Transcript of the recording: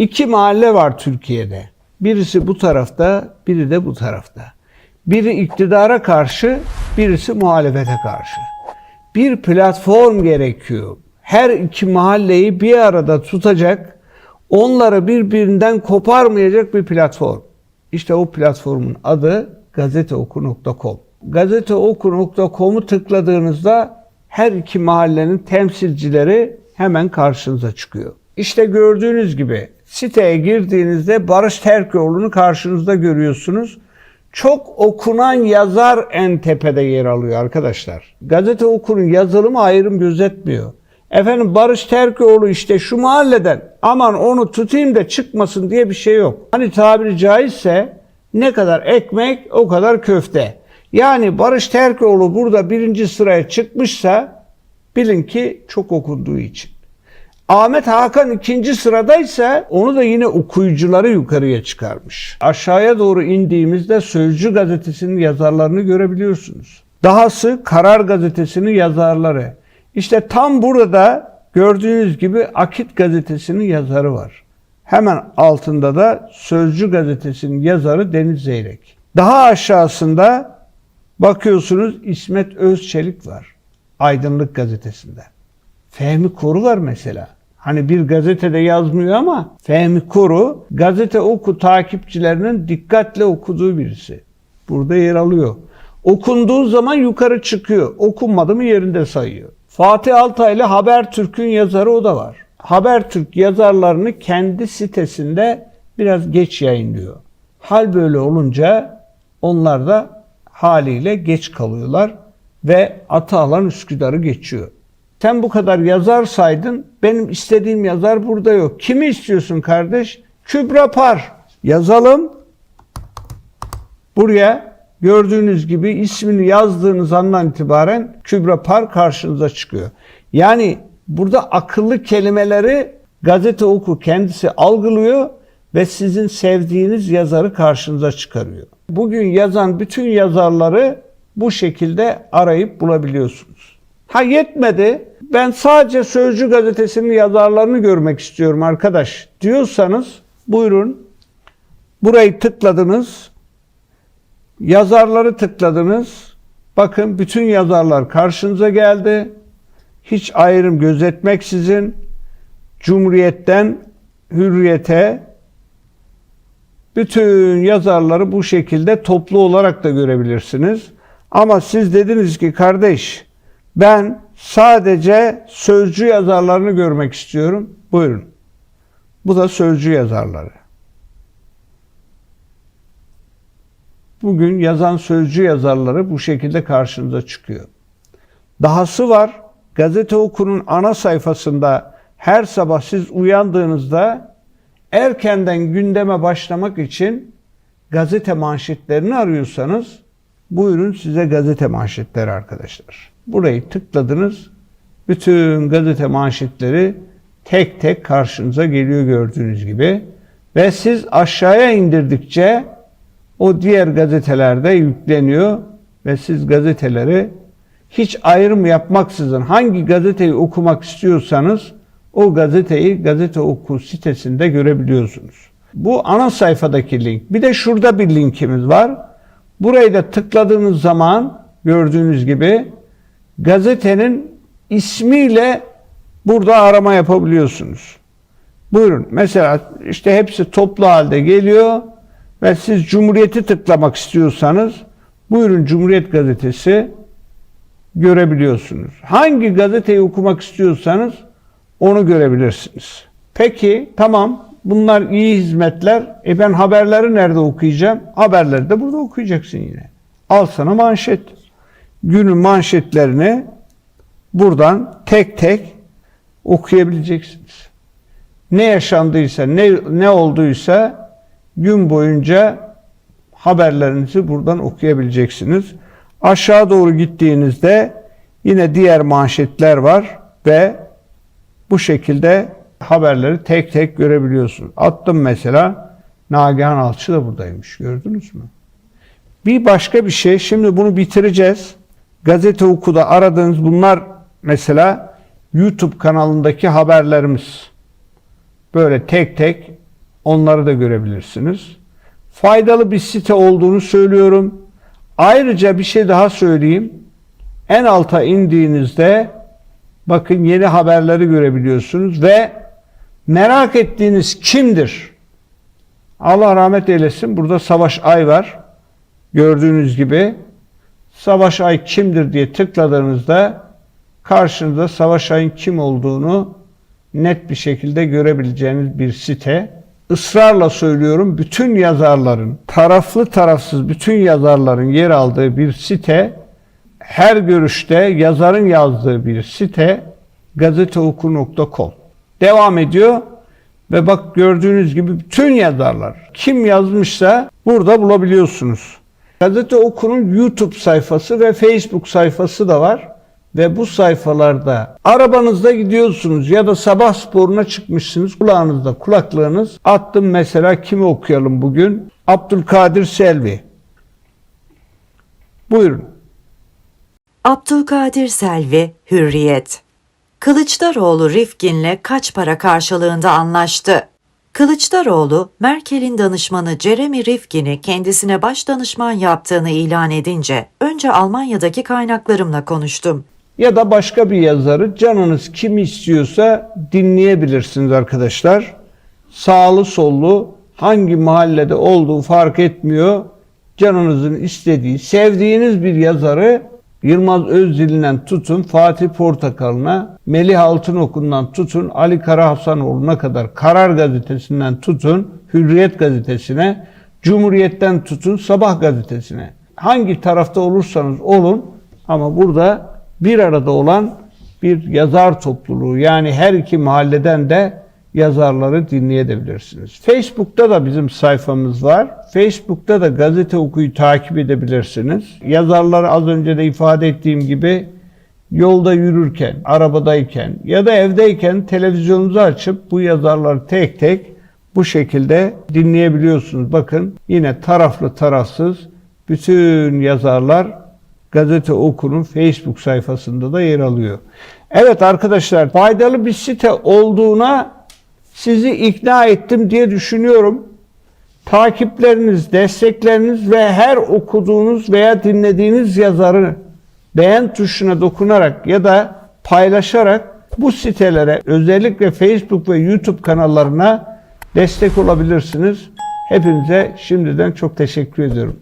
İki mahalle var Türkiye'de. Birisi bu tarafta, biri de bu tarafta. Biri iktidara karşı, birisi muhalefete karşı. Bir platform gerekiyor. Her iki mahalleyi bir arada tutacak, onları birbirinden koparmayacak bir platform. İşte o platformun adı gazeteoku.com. Gazeteoku.com'u tıkladığınızda her iki mahallenin temsilcileri hemen karşınıza çıkıyor. İşte gördüğünüz gibi siteye girdiğinizde Barış Terkoğlu'nu karşınızda görüyorsunuz. Çok okunan yazar en tepede yer alıyor arkadaşlar. Gazete okurun yazılımı ayrım gözetmiyor. Efendim Barış Terkoğlu işte şu mahalleden aman onu tutayım da çıkmasın diye bir şey yok. Hani tabiri caizse ne kadar ekmek o kadar köfte. Yani Barış Terkoğlu burada birinci sıraya çıkmışsa bilin ki çok okunduğu için. Ahmet Hakan ikinci sıradaysa onu da yine okuyucuları yukarıya çıkarmış. Aşağıya doğru indiğimizde Sözcü gazetesinin yazarlarını görebiliyorsunuz. Dahası Karar gazetesinin yazarları. İşte tam burada gördüğünüz gibi Akit gazetesinin yazarı var. Hemen altında da Sözcü gazetesinin yazarı Deniz Zeyrek. Daha aşağısında bakıyorsunuz İsmet Özçelik var. Aydınlık gazetesinde. Fehmi Koru var mesela. Hani bir gazetede yazmıyor ama Fehmi Koru gazete oku takipçilerinin dikkatle okuduğu birisi. Burada yer alıyor. Okunduğu zaman yukarı çıkıyor. Okunmadı mı yerinde sayıyor. Fatih Altaylı Habertürk'ün yazarı o da var. Habertürk yazarlarını kendi sitesinde biraz geç yayınlıyor. Hal böyle olunca onlar da haliyle geç kalıyorlar ve Atalan Üsküdar'ı geçiyor. Sen bu kadar yazar saydın. Benim istediğim yazar burada yok. Kimi istiyorsun kardeş? Kübra Par. Yazalım. Buraya gördüğünüz gibi ismini yazdığınız andan itibaren Kübra Par karşınıza çıkıyor. Yani burada akıllı kelimeleri gazete oku kendisi algılıyor ve sizin sevdiğiniz yazarı karşınıza çıkarıyor. Bugün yazan bütün yazarları bu şekilde arayıp bulabiliyorsunuz. Ha yetmedi. Ben sadece Sözcü gazetesinin yazarlarını görmek istiyorum arkadaş diyorsanız buyurun. Burayı tıkladınız. Yazarları tıkladınız. Bakın bütün yazarlar karşınıza geldi. Hiç ayrım gözetmeksizin Cumhuriyet'ten Hürriyet'e bütün yazarları bu şekilde toplu olarak da görebilirsiniz. Ama siz dediniz ki kardeş ben sadece sözcü yazarlarını görmek istiyorum. Buyurun. Bu da sözcü yazarları. Bugün yazan sözcü yazarları bu şekilde karşınıza çıkıyor. Dahası var. Gazete Oku'nun ana sayfasında her sabah siz uyandığınızda erkenden gündeme başlamak için gazete manşetlerini arıyorsanız buyurun size gazete manşetleri arkadaşlar. Burayı tıkladınız. Bütün gazete manşetleri tek tek karşınıza geliyor gördüğünüz gibi. Ve siz aşağıya indirdikçe o diğer gazetelerde yükleniyor ve siz gazeteleri hiç ayrım yapmaksızın hangi gazeteyi okumak istiyorsanız o gazeteyi gazete oku sitesinde görebiliyorsunuz. Bu ana sayfadaki link. Bir de şurada bir linkimiz var. Burayı da tıkladığınız zaman gördüğünüz gibi gazetenin ismiyle burada arama yapabiliyorsunuz. Buyurun. Mesela işte hepsi toplu halde geliyor ve siz Cumhuriyet'i tıklamak istiyorsanız buyurun Cumhuriyet gazetesi görebiliyorsunuz. Hangi gazeteyi okumak istiyorsanız onu görebilirsiniz. Peki tamam bunlar iyi hizmetler. E ben haberleri nerede okuyacağım? Haberleri de burada okuyacaksın yine. Al sana manşet. Günün manşetlerini buradan tek tek okuyabileceksiniz. Ne yaşandıysa, ne, ne olduysa gün boyunca haberlerinizi buradan okuyabileceksiniz. Aşağı doğru gittiğinizde yine diğer manşetler var ve bu şekilde haberleri tek tek görebiliyorsunuz. Attım mesela Nagihan Alçı da buradaymış. Gördünüz mü? Bir başka bir şey. Şimdi bunu bitireceğiz. Gazete okuda aradığınız bunlar mesela YouTube kanalındaki haberlerimiz. Böyle tek tek Onları da görebilirsiniz. Faydalı bir site olduğunu söylüyorum. Ayrıca bir şey daha söyleyeyim. En alta indiğinizde bakın yeni haberleri görebiliyorsunuz ve merak ettiğiniz kimdir? Allah rahmet eylesin. Burada Savaş Ay var. Gördüğünüz gibi Savaş Ay kimdir diye tıkladığınızda karşınızda Savaş Ay'ın kim olduğunu net bir şekilde görebileceğiniz bir site. Israrla söylüyorum bütün yazarların, taraflı tarafsız bütün yazarların yer aldığı bir site, her görüşte yazarın yazdığı bir site gazeteoku.com. Devam ediyor ve bak gördüğünüz gibi bütün yazarlar kim yazmışsa burada bulabiliyorsunuz. Gazete Oku'nun YouTube sayfası ve Facebook sayfası da var. Ve bu sayfalarda arabanızda gidiyorsunuz ya da sabah sporuna çıkmışsınız kulağınızda kulaklığınız attım mesela kimi okuyalım bugün? Abdülkadir Selvi. Buyurun. Abdülkadir Selvi, Hürriyet. Kılıçdaroğlu Rifkin'le kaç para karşılığında anlaştı? Kılıçdaroğlu, Merkel'in danışmanı Jeremy Rifkin'i kendisine baş danışman yaptığını ilan edince önce Almanya'daki kaynaklarımla konuştum. Ya da başka bir yazarı canınız kim istiyorsa dinleyebilirsiniz arkadaşlar. Sağlı sollu hangi mahallede olduğu fark etmiyor. Canınızın istediği, sevdiğiniz bir yazarı Yılmaz Özdil'den tutun Fatih Portakal'ına, Melih Altınokun'dan tutun Ali Karahasanoğlu'na kadar Karar Gazetesi'nden tutun Hürriyet Gazetesi'ne, Cumhuriyet'ten tutun Sabah Gazetesi'ne. Hangi tarafta olursanız olun ama burada bir arada olan bir yazar topluluğu yani her iki mahalleden de yazarları dinleyebilirsiniz. Facebook'ta da bizim sayfamız var. Facebook'ta da gazete okuyu takip edebilirsiniz. Yazarları az önce de ifade ettiğim gibi yolda yürürken, arabadayken ya da evdeyken televizyonunuzu açıp bu yazarları tek tek bu şekilde dinleyebiliyorsunuz. Bakın yine taraflı tarafsız bütün yazarlar Gazete Oku'nun Facebook sayfasında da yer alıyor. Evet arkadaşlar faydalı bir site olduğuna sizi ikna ettim diye düşünüyorum. Takipleriniz, destekleriniz ve her okuduğunuz veya dinlediğiniz yazarı beğen tuşuna dokunarak ya da paylaşarak bu sitelere özellikle Facebook ve YouTube kanallarına destek olabilirsiniz. Hepinize şimdiden çok teşekkür ediyorum.